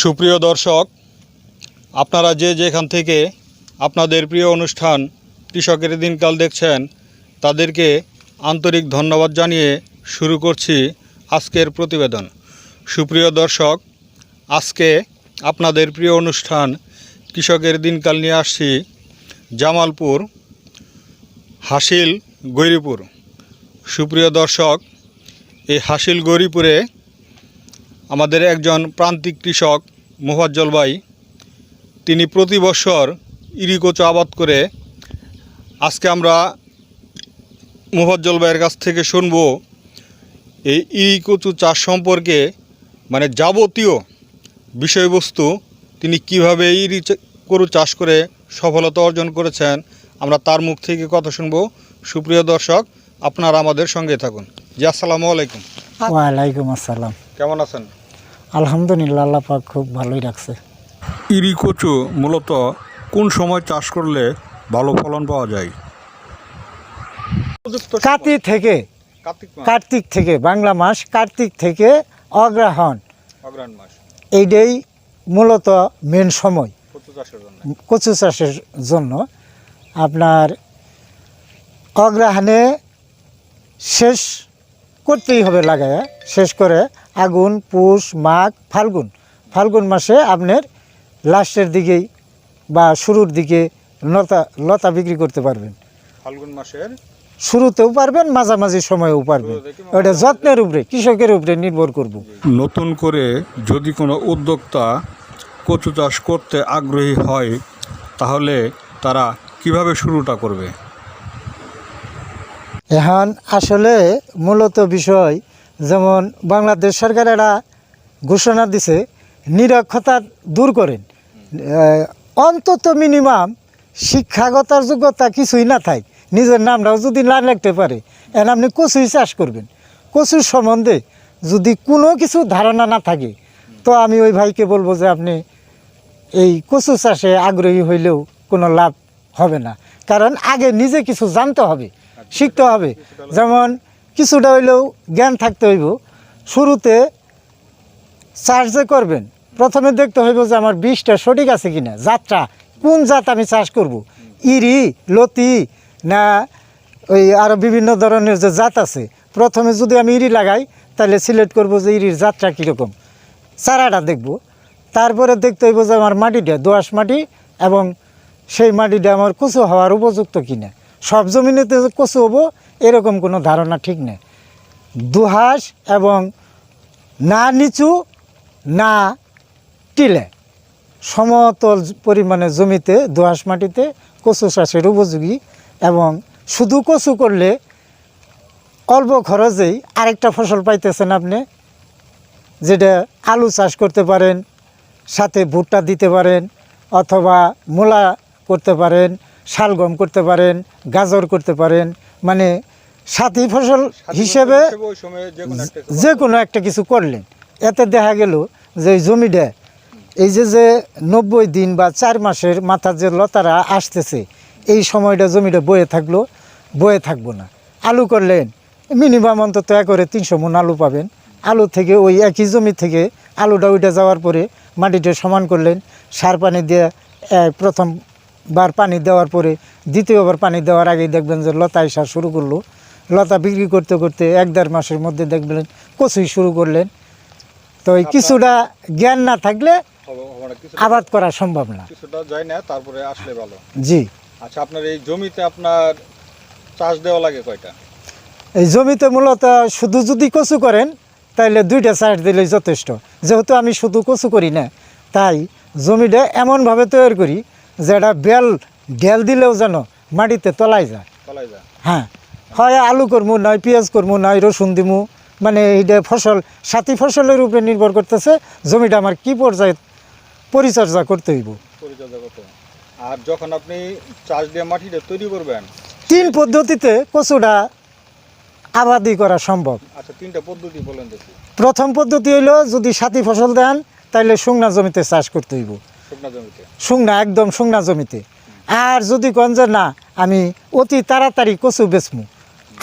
সুপ্রিয় দর্শক, আপনারা যে যেখান থেকে আপনাদের প্রিয় অনুষ্ঠান কৃষকের দিনকাল দেখছেন, তাদেরকে আন্তরিক ধন্যবাদ জানিয়ে শুরু করছি আজকের প্রতিবেদন। সুপ্রিয় দর্শক, আজকে আপনাদের প্রিয় অনুষ্ঠান কৃষকের দিনকাল নিয়ে আসছি জামালপুর, হাসিল, গৈরিপুর। সুপ্রিয় দর্শক, এই হাসিল গৌরীপুরে আমাদের একজন প্রান্তিক কৃষক মোফাজ্জল ভাই, তিনি প্রতি বছর ইরিকোচো আবাদ করে আজকে আমরা মোফাজ্জল ভাইয়ের কাছ থেকে শুনব এই ইরিকোচু চাষ সম্পর্কে মানে যাবতীয় বিষয়বস্তু, তিনি কীভাবে ইরি গরু চাষ করে সফলতা অর্জন করেছেন, আমরা তার মুখ থেকে কথা শুনব। সুপ্রিয় দর্শক আপনারা আমাদের সঙ্গে থাকুন। জি আসসালামু আলাইকুম। ওয়ালাইকুম আসসালাম। কেমন আছেন? আলহামদুলিল্লাহ আল্লাহ পাক খুব ভালোই রাখছে। ইরি কচু মূলত কোন সময় চাষ করলে ভালো ফলন পাওয়া যায়? কার্তিক থেকে কার্তিক থেকে বাংলা মাস কার্তিক থেকে অগ্রহণ অগ্রহণ মাস। এইটাই মূলত মেন সময়। কচু চাষের জন্য। কচু চাষের জন্য আপনার অগ্রহণে শেষ করতেই হবে লাগায়। শেষ করে আগুন পুষ মাঘ ফাল্গুন। ফাল্গুন মাসে আপনার লাস্টের দিকেই বা শুরুর দিকে লতা লতা বিক্রি করতে পারবেন। ফাল্গুন মাসের? শুরুতেও পারবেন মাঝামাঝি সময়েও পারবেন। ওটা যত্নের উপরে কৃষকের উপরে নির্ভর করব। নতুন করে যদি কোনো উদ্যোক্তা কচু চাষ করতে আগ্রহী হয় তাহলে তারা কীভাবে শুরুটা করবে? এখন আসলে মূলত বিষয় যেমন বাংলাদেশ সরকার একটা ঘোষণা দিছে, নিরক্ষতা দূর করেন। অন্তত মিনিমাম শিক্ষাগতার যোগ্যতা কিছুই না থাক, নিজের নামটাও যদি না লিখতে পারে এন আপনি কচুই চাষ করবেন। কচুর সম্বন্ধে যদি কোনো কিছু ধারণা না থাকে, তো আমি ওই ভাইকে বলব যে আপনি এই কচু চাষে আগ্রহী হইলেও কোনো লাভ হবে না। কারণ আগে নিজে কিছু জানতে হবে। শিখতে হবে। যেমন কিছুটা হইলেও জ্ঞান থাকতে হইব। শুরুতে চাষ যে করবেন, প্রথমে দেখতে হইব যে আমার বীজটা সঠিক আছে কিনা জাতটা কোন জাত আমি চাষ করব? ইরি, লতি, না ওই আরও বিভিন্ন ধরনের যে জাত আছে। প্রথমে যদি আমি ইরি লাগাই, তাহলে সিলেক্ট করব যে ইরির জাতটা কীরকম। চারাটা দেখব। তারপরে দেখতে হইব যে আমার মাটিটা দোআঁশ মাটি এবং সেই মাটিটা আমার কচু হওয়ার উপযুক্ত কিনা। সব জমিনেতে কচু হব, এরকম কোনো ধারণা ঠিক নেই। দুহাস এবং না নিচু, না টিলে সমতল পরিমাণে জমিতে দোআঁশ মাটিতে কচু চাষের উপযোগী এবং শুধু কচু করলে অল্প খরচেই আরেকটা ফসল পাইতেছেন আপনি, যেটা আলু চাষ করতে পারেন, সাথে ভুট্টা দিতে পারেন, অথবা মূলা করতে পারেন শালগম করতে পারেন গাজর করতে পারেন মানে সাথী ফসল হিসেবে যে কোনো একটা কিছু করলেন। এতে দেখা গেল যে জমিটা এই যে যে নব্বই দিন বা চার মাসের মাথার যে লতারা আসতেছে এই সময়টা জমিটা বয়ে থাকল বয়ে থাকব না। আলু করলেন মিনিমাম অন্তত একরে তিনশো মন আলু পাবেন। আলু থেকে ওই একই জমি থেকে আলুটা উঠে যাওয়ার পরে মাটিটা সমান করলেন সার পানি দিয়ে আহ, প্রথমবার পানি দেওয়ার পরে দ্বিতীয়বার পানি দেওয়ার আগেই দেখবেন যে লতা আসা শুরু করল। লতা বিক্রি করতে করতে এক দেড় মাসের মধ্যে দেখবেন কচুই শুরু করলেন। তো এই কিছুটা জ্ঞান না থাকলে আবাদ করা সম্ভব না। কিছুটা যায় না তারপরে আসলে ভালো। জি। আচ্ছা আপনার এই জমিতে আপনার চাষ দেওয়া লাগে কয়টা? এই জমিতে মূলত শুধু যদি কচু করেন তাহলে দুইটা চাষ দিলেই যথেষ্ট। যেহেতু আমি শুধু কচু করি না তাই জমিটা এমনভাবে তৈরি করি যে এটা বেল ডেল দিলেও যেন মাটিতে তলাই যায়। হ্যাঁ হয় আলু করব নয় পেঁয়াজ করব নয় রসুন দিমু মানে এইটা ফসল সাথী ফসলের উপরে নির্ভর করতেছে জমিটা আমার কি পর্যায়ে পরিচর্যা করতে হইব। আর যখন আপনি চাষ দিয়ে মাটিটা তৈরি করবেন তিন পদ্ধতিতে কচুটা আবাদি করা সম্ভব। আচ্ছা তিনটা পদ্ধতি বলেন দেখি। প্রথম পদ্ধতি হইল যদি সাথী ফসল দেন তাহলে শুকনা জমিতে চাষ করতে হইব। শুকনা একদম শুকনা জমিতে। আর যদি কন যে না আমি অতি তাড়াতাড়ি কচু বেচমু।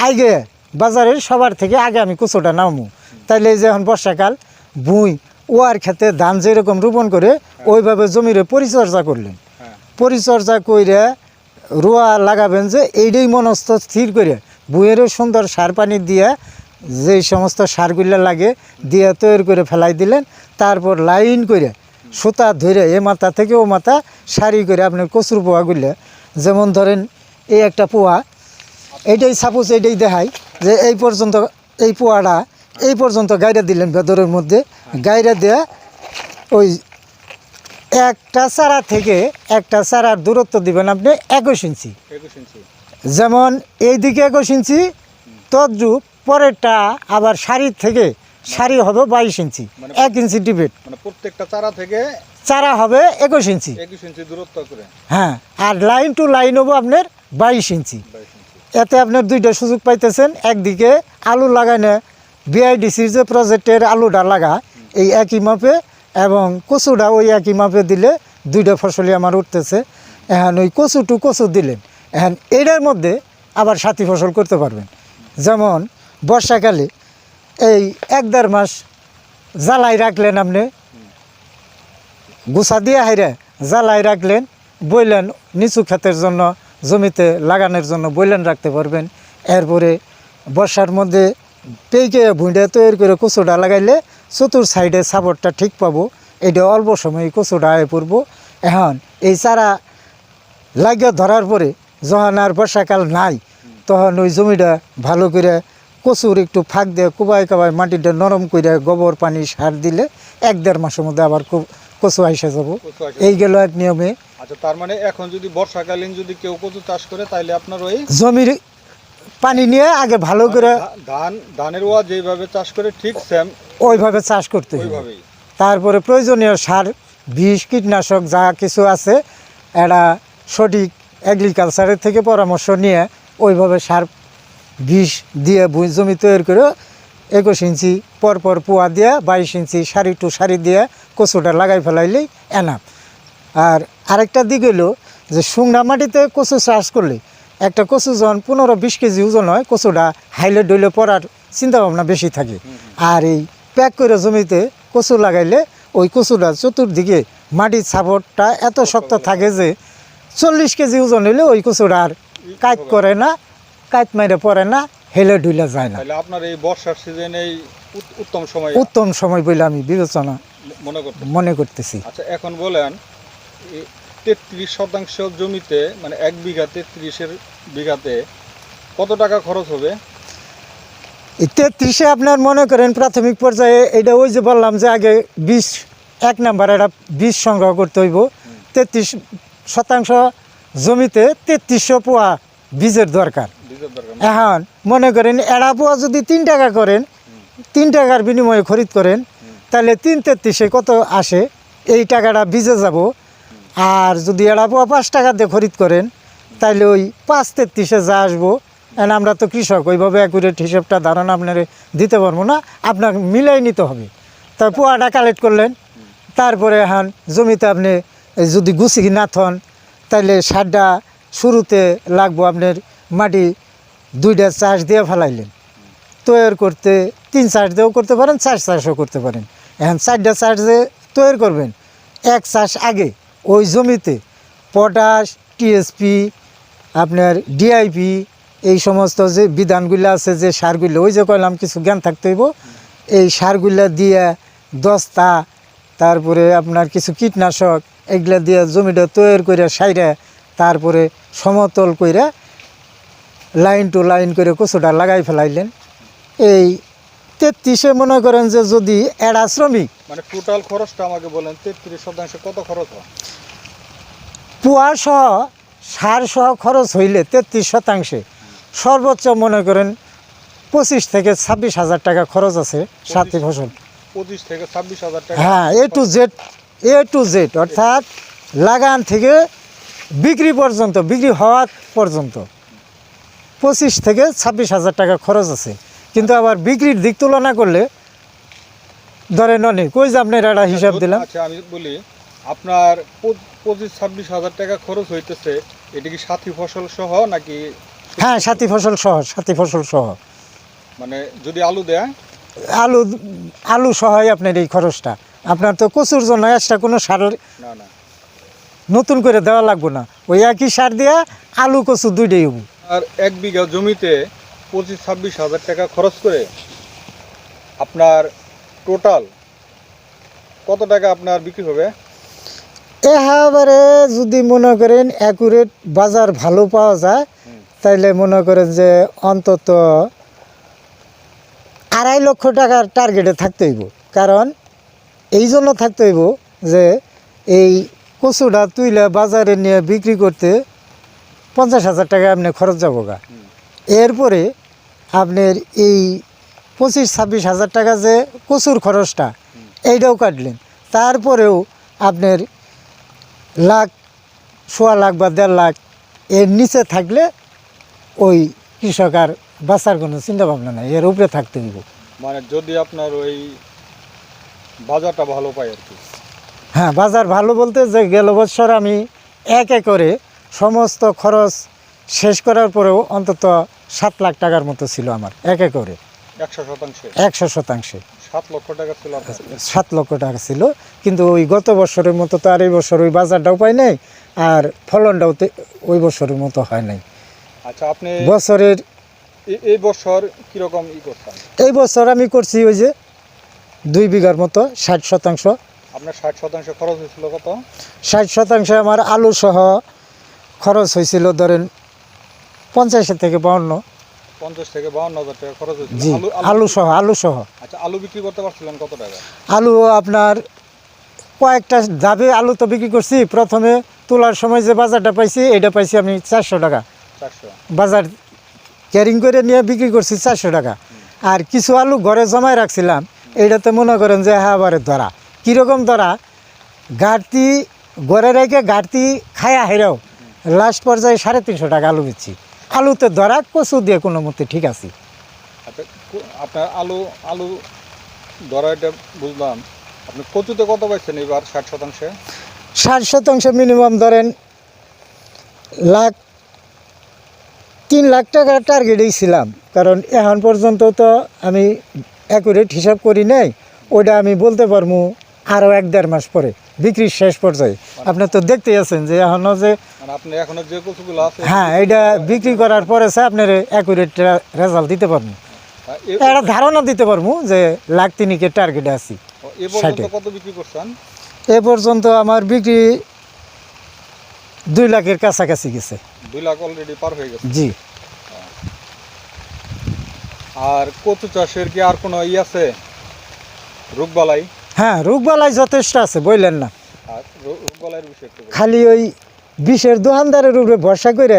আগে বাজারের সবার থেকে আগে আমি কচুটা নামু। তাইলে যে এখন বর্ষাকাল ভুঁই ওয়ার খেতে ধান যেরকম রোপণ করে ওইভাবে জমিরে পরিচর্যা করলেন। হ্যাঁ। পরিচর্যা কইরে রোয়া লাগাবেন যে এইটাই মনস্থ স্থির করে বুয়েরও সুন্দর সার পানি দিয়ে যেই সমস্ত সারগুলো লাগে দিয়ে তৈরি করে ফেলাই দিলেন। তারপর লাইন করে সুতা ধরে এ মাথা থেকে ও মাথা সারি করে আপনার কচুর পোয়াগুলো যেমন ধরেন এই একটা পোয়া এইটাই সাপোজ এইটাই দেখাই যে এই পর্যন্ত এই পোয়াটা এই পর্যন্ত গাইরা দিলেন ভেতরের মধ্যে গাইরা দেয়া ওই একটা চারা থেকে একটা চারার দূরত্ব দিবেন আপনি একুশ ইঞ্চি। একুশ ইঞ্চি। যেমন এই দিকে একুশ ইঞ্চি তদ্রুপ পরেরটা আবার শাড়ির থেকে শাড়ি হবে বাইশ ইঞ্চি। মানে- এক ইঞ্চি ডিবেট মানে প্রত্যেকটা চারা থেকে চারা হবে একুশ ইঞ্চি। একুশ ইঞ্চি দূরত্ব করে। হ্যাঁ আর লাইন টু লাইন হব আপনার বাইশ ইঞ্চি। বাইশ ইঞ্চি। এতে আপনার দুইটা সুযোগ পাইতেছেন। একদিকে আলু লাগানো বিআইডিসির যে প্রজেক্টের আলুটা লাগা এই একই মাপে এবং কচুটা ওই একই মাপে দিলে দুইটা ফসলই আমার উঠতেছে। এখন ওই কচু টু কচু দিলেন। এখন এটার মধ্যে আবার সাথী ফসল করতে পারবেন। যেমন বর্ষাকালে এই এক দেড় মাস জ্বালাই রাখলেন আপনি। গুছা দিয়ে হাইরে জ্বালাই রাখলেন, বইলেন নিচু ক্ষেতের জন্য, জমিতে লাগানোর জন্য বইলেন রাখতে পারবেন। এরপরে বর্ষার মধ্যে পেকে ভুঁড়ে তৈরি করে কচুটা লাগাইলে চতুর সাইডে সাপোর্টটা ঠিক পাবো। এটা অল্প সময় কচুটা আয় পড়ব। এখন এই চারা লাগিয়ে ধরার পরে, যখন আর বর্ষাকাল নাই, তখন ওই জমিটা ভালো করে কচুর একটু ফাঁক দিয়ে কুবাই কাবাই মাটিটা নরম করে গোবর পানি সার দিলে এক দেড় মাসের মধ্যে আবার কচু আইসে যাব। এই গেল এক নিয়মে। আচ্ছা তার মানে এখন যদি বর্ষাকালীন যদি কেউ কচু চাষ করে তাহলে আপনার ওই জমির পানি নিয়ে আগে ভালো করে ধান ধানের ওয়া যেভাবে চাষ করে ঠিক সেম ওইভাবে চাষ করতে হবে তারপরে প্রয়োজনীয় সার বিষ কীটনাশক যা কিছু আছে এরা সঠিক এগ্রিকালচারের থেকে পরামর্শ নিয়ে ওইভাবে সার বিষ দিয়ে ভুঁই জমি তৈরি করে একুশ ইঞ্চি পর পর পোয়া দিয়ে বাইশ ইঞ্চি সারি টু সারি দিয়ে কচুটা লাগাই ফেলাইলেই এনাফ। আর আরেকটা দিক হলো যে শুকনা মাটিতে কচু চাষ করলে একটা কচু যখন পনেরো বিশ কেজি ওজন হয়, কচুটা হাইলে ডইলে পড়ার চিন্তাভাবনা বেশি থাকে। আর এই প্যাক করে জমিতে কচু লাগাইলে ওই কচুটা চতুর্দিকে মাটির সাপোর্টটা এত শক্ত থাকে যে চল্লিশ কেজি ওজন হইলে ওই কচুটা আর কাজ করে না। কাজ মাইরে পড়ে না হেলে ডুলে যায় না। আপনার এই বর্ষার সিজনে উত্তম সময় উত্তম সময় বলে আমি বিবেচনা মনে করতে মনে করতেছি। আচ্ছা এখন বলেন তেত্রিশ শতাংশ জমিতে মানে এক বিঘা তেত্রিশের বিঘাতে কত টাকা খরচ হবে? এই তেত্রিশে আপনার মনে করেন প্রাথমিক পর্যায়ে এটা ওই যে বললাম যে আগে বীজ এক নাম্বার একটা বীজ সংগ্রহ করতে হইব। তেত্রিশ শতাংশ জমিতে তেত্রিশশো পোয়া বীজের দরকার। এখন মনে করেন এড়া পোয়া যদি তিন টাকা করেন তিন টাকার বিনিময়ে খরিদ করেন তাহলে তিন তেত্রিশে কত আসে? এই টাকাটা বীজে যাব। আর যদি এড়া পোয়া পাঁচ টাকা দিয়ে খরিদ করেন তাহলে ওই পাঁচ তেত্রিশে যা আসব এন আমরা তো কৃষক ওইভাবে অ্যাকুরেট হিসেবটা ধারণা আপনার দিতে পারব না আপনার মিলাই নিতে হবে। তা পোয়াটা কালেক্ট করলেন তারপরে এখন জমিতে আপনি যদি গুছি না থন তাহলে সারটা শুরুতে লাগবো আপনার মাটি দুইটা চাষ দিয়ে ফেলাইলেন। তৈরি করতে তিন চাষ দিয়েও করতে পারেন, চার চাষও করতে পারেন। এখন চারটা চাষ দিয়ে তৈরি করবেন, এক চাষ আগে ওই জমিতে পটাশ, টিএসপি, আপনার ডিআইপি এই সমস্ত যে বিধানগুলো আছে, যে সারগুলো, ওই যে কইলাম কিছু জ্ঞান থাকতে হইব, এই সারগুলো দিয়ে দস্তা, তারপরে আপনার কিছু কীটনাশক, এগুলা দিয়ে জমিটা তৈরি করে সাইরে তারপরে সমতল করে লাইন টু লাইন করে কচুটা লাগাই ফেলাইলেন। এই তেত্রিশে মনে করেন যে যদি এড়া শ্রমিক মানে টোটাল খরচটা আমাকে বলেন তেত্রিশ শতাংশ কত খরচ হয়? পুয়া সহ সার সহ খরচ হইলে তেত্রিশ শতাংশে। সর্বোচ্চ মনে করেন পঁচিশ থেকে ছাব্বিশ হাজার টাকা খরচ আছে সাথী ফসল। পঁচিশ থেকে ছাব্বিশ হাজার টাকা হ্যাঁ A to Z A to Z অর্থাৎ লাগান থেকে বিক্রি পর্যন্ত বিক্রি হওয়া পর্যন্ত। পঁচিশ থেকে ছাব্বিশ হাজার টাকা খরচ আছে। কিন্তু আবার বিক্রির দিক তুলনা করলে ধরেন অনেক। কই যে আপনার একটা হিসাব দিলাম। আচ্ছা আমি বলি আপনার পঁচিশ ছাব্বিশ হাজার টাকা খরচ হইতেছে এটা কি সাথী ফসল সহ নাকি হ্যাঁ সাথী ফসল সহ সাথী ফসল সহ। মানে যদি আলু দেয়? আলু আলু সহায় আপনার এই খরচটা। আপনার তো কচুর জন্য এক্সট্রা কোনো সার না না। নতুন করে দেওয়া লাগবে না। ওই একই সার দিয়া আলু কচু দুইটাই হব। আর এক বিঘা জমিতে পঁচিশ ছাব্বিশ হাজার টাকা খরচ করে আপনার টোটাল কত টাকা আপনার বিক্রি হবে? এবারে যদি মনে করেন অ্যাকুরেট বাজার ভালো পাওয়া যায়। তাইলে মনে করেন যে অন্তত আড়াই লক্ষ টাকার টার্গেটে থাকতে হইব। কারণ এই জন্য থাকতে হইব যে এই কচুটা তুইলে বাজারে নিয়ে বিক্রি করতে পঞ্চাশ হাজার টাকা আপনি খরচ যাব গা। এরপরে আপনার এই পঁচিশ, ছাব্বিশ হাজার টাকা যে কচুর খরচটা, এইটাও কাটলেন। তারপরেও আপনার লাখ, সোয়া লাখ বা দেড় লাখ এর নিচে থাকলে ওই কৃষক আর বাঁচার কোনো চিন্তা ভাবনা নাই, এর উপরে থাকতে দিব মানে যদি আপনার ওই বাজারটা ভালো পায় আর কি। হ্যাঁ বাজার ভালো বলতে যে গেল বছর আমি এক একরে সমস্ত খরচ শেষ করার পরেও অন্তত সাত লাখ টাকার মতো ছিল আমার এক একরে। একশো শতাংশে? একশো শতাংশে। সাত লক্ষ টাকা ছিল সাত লক্ষ টাকা ছিল কিন্তু ওই গত বছরের মতো তো আর এই বছর ওই বাজারটাও পাই নাই আর ফলনটাও তো ওই বছরের মতো হয় নাই। আচ্ছা আপনি বছরের এই বছর কীরকম ই করছেন? এই বছর আমি করছি ওই যে দুই বিঘার মতো ষাট শতাংশ আপনার ষাট শতাংশ খরচ হয়েছিল কত? ষাট শতাংশ আমার আলু সহ খরচ হয়েছিল ধরেন পঞ্চাশের থেকে বাউন্ন। পঞ্চাশ থেকে বাউন্ন হাজার টাকা খরচ হয়েছিল। জি আলু সহ আলু সহ। আচ্ছা আলু বিক্রি করতে পারছিলেন কত টাকা? আলু আপনার কয়েকটা যাবে আলু তো বিক্রি করছি। প্রথমে তোলার সময় যে বাজারটা পাইছি এটা পাইছি আমি চারশো টাকা। বাজার ক্যারিং করে নিয়ে বিক্রি করছি চারশো টাকা। আর কিছু আলু ঘরে জমায় রাখছিলাম। এইটাতে মনে করেন যে হ্যাঁ আবার ধরা। কীরকম ধরা ঘাটতি ঘরে রেখে ঘাটতি খায়া হেরাও লাস্ট পর্যায়ে সাড়ে তিনশো টাকা আলু দিচ্ছি। আলুতে ধরা কচু দিয়ে কোনো মতে ঠিক আছে। আচ্ছা আপনার আলু আলু ধরা এটা বুঝলাম। আপনি কচুতে কত পাইছেন এবার ষাট শতাংশে? ষাট শতাংশ মিনিমাম ধরেন লাখ তিন লাখ টাকার টার্গেটেই ছিলাম। কারণ এখন পর্যন্ত তো আমি অ্যাকুরেট হিসাব করি নাই ওটা আমি বলতে পারব আরও এক দেড় মাস পরে বিক্রির শেষ পর্যায়ে। আপনি তো দেখতেই আছেন যে এখনও যে এখনও যে আছে হ্যাঁ এটা বিক্রি করার পরে সে আপনার অ্যাকুরেট রেজাল্ট দিতে পারব। একটা ধারণা দিতে পারব যে লাখ তিনিকের টার্গেটে আছি। এ পর্যন্ত এ আমার বিক্রি দুই লাখের কাছাকাছি গেছে। দুই লাখ অলরেডি পার হয়ে গেছে। জি। আর কচু চাষের কি আর কোনো ই আছে? রোগবালাই? হ্যাঁ রোগবালাই যথেষ্ট আছে বললেন না। খালি ওই বিষের দোকানদারের উপরে ভরসা করে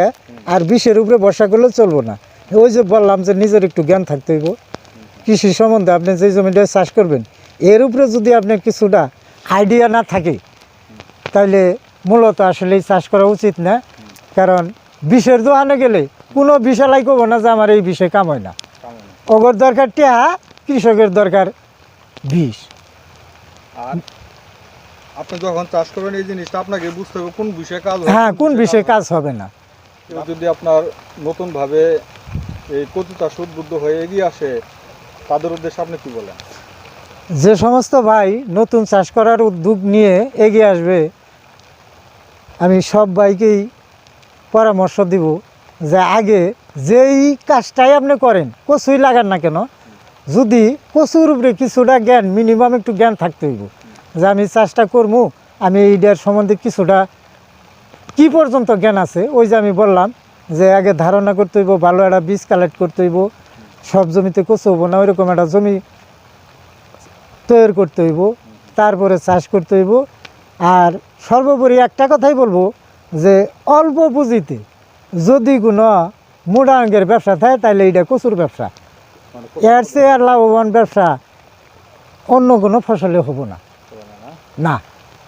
আর বিষের উপরে ভরসা করলে চলবো না। ওই যে বললাম যে নিজের একটু জ্ঞান থাকতে হইব। কৃষি সম্বন্ধে আপনি যে জমিটা চাষ করবেন এর উপরে যদি আপনার কিছুটা আইডিয়া না থাকে তাহলে মূলত আসলে চাষ করা উচিত না। কারণ বিষের দোকানে গেলে কোনো বিষালাই করব না যে আমার এই বিষে কাম হয় না? ওগর দরকার টেহা কৃষকের দরকার বিষ। আর আপনি যখন চাষ করবেন এই জিনিসটা আপনাকে বুঝতে হবে কোন বিষয়ে কাজ হবে, হ্যাঁ কোন বিষয়ে কাজ হবে না। কেউ যদি আপনার নতুনভাবে এই কচু চাষ উদ্বুদ্ধ হয়ে এগিয়ে আসে তাদের উদ্দেশ্যে আপনি কি বলেন? যে সমস্ত ভাই নতুন চাষ করার উদ্যোগ নিয়ে এগিয়ে আসবে আমি সব ভাইকেই পরামর্শ দিব যে আগে যেই কাজটাই আপনি করেন কচুই লাগান না কেন যদি কচুর উপরে কিছুটা জ্ঞান মিনিমাম একটু জ্ঞান থাকতে হইব। যে আমি চাষটা করব আমি এইটার সম্বন্ধে কিছুটা, কি পর্যন্ত জ্ঞান আছে, ওই যে আমি বললাম যে আগে ধারণা করতে হইব, ভালো একটা বীজ কালেক্ট করতে হইব, সব জমিতে কচু হব না, ওইরকম একটা জমি তৈরি করতে হইব, তারপরে চাষ করতে হইব। আর সর্বোপরি একটা কথাই বলব যে অল্প পুঁজিতে যদি কোনো মোটা অঙ্কের ব্যবসা থাকে তাহলে এটা কচুর ব্যবসা। এর চেয়ে আর লাভবান ব্যবসা অন্য কোনো ফসলে হব না। না,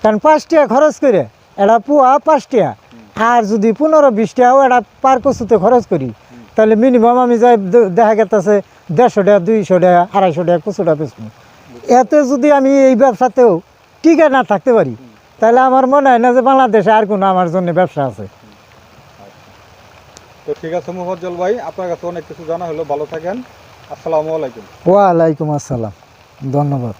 কারণ পাঁচ টাকা খরচ করে এটা পুয়া পাঁচ টাকা। আর যদি পনেরো বিশ টাকাও এটা পার কচুতে খরচ করি তাহলে মিনিমাম আমি যাই দেখা গেছে দেড়শো টাকা দুইশো টাকা আড়াইশো টাকা কচুটা বেচবো। এতে যদি আমি এই ব্যবসাতেও টিকে না থাকতে পারি তাহলে আমার মনে হয় না যে বাংলাদেশে আর কোনো আমার জন্য ব্যবসা আছে। তো ঠিক আছে মুফজ্জল ভাই আপনার কাছে অনেক কিছু জানা হলো ভালো থাকেন। আসসালামু আলাইকুম। ওয়ালাইকুম আসসালাম। ধন্যবাদ।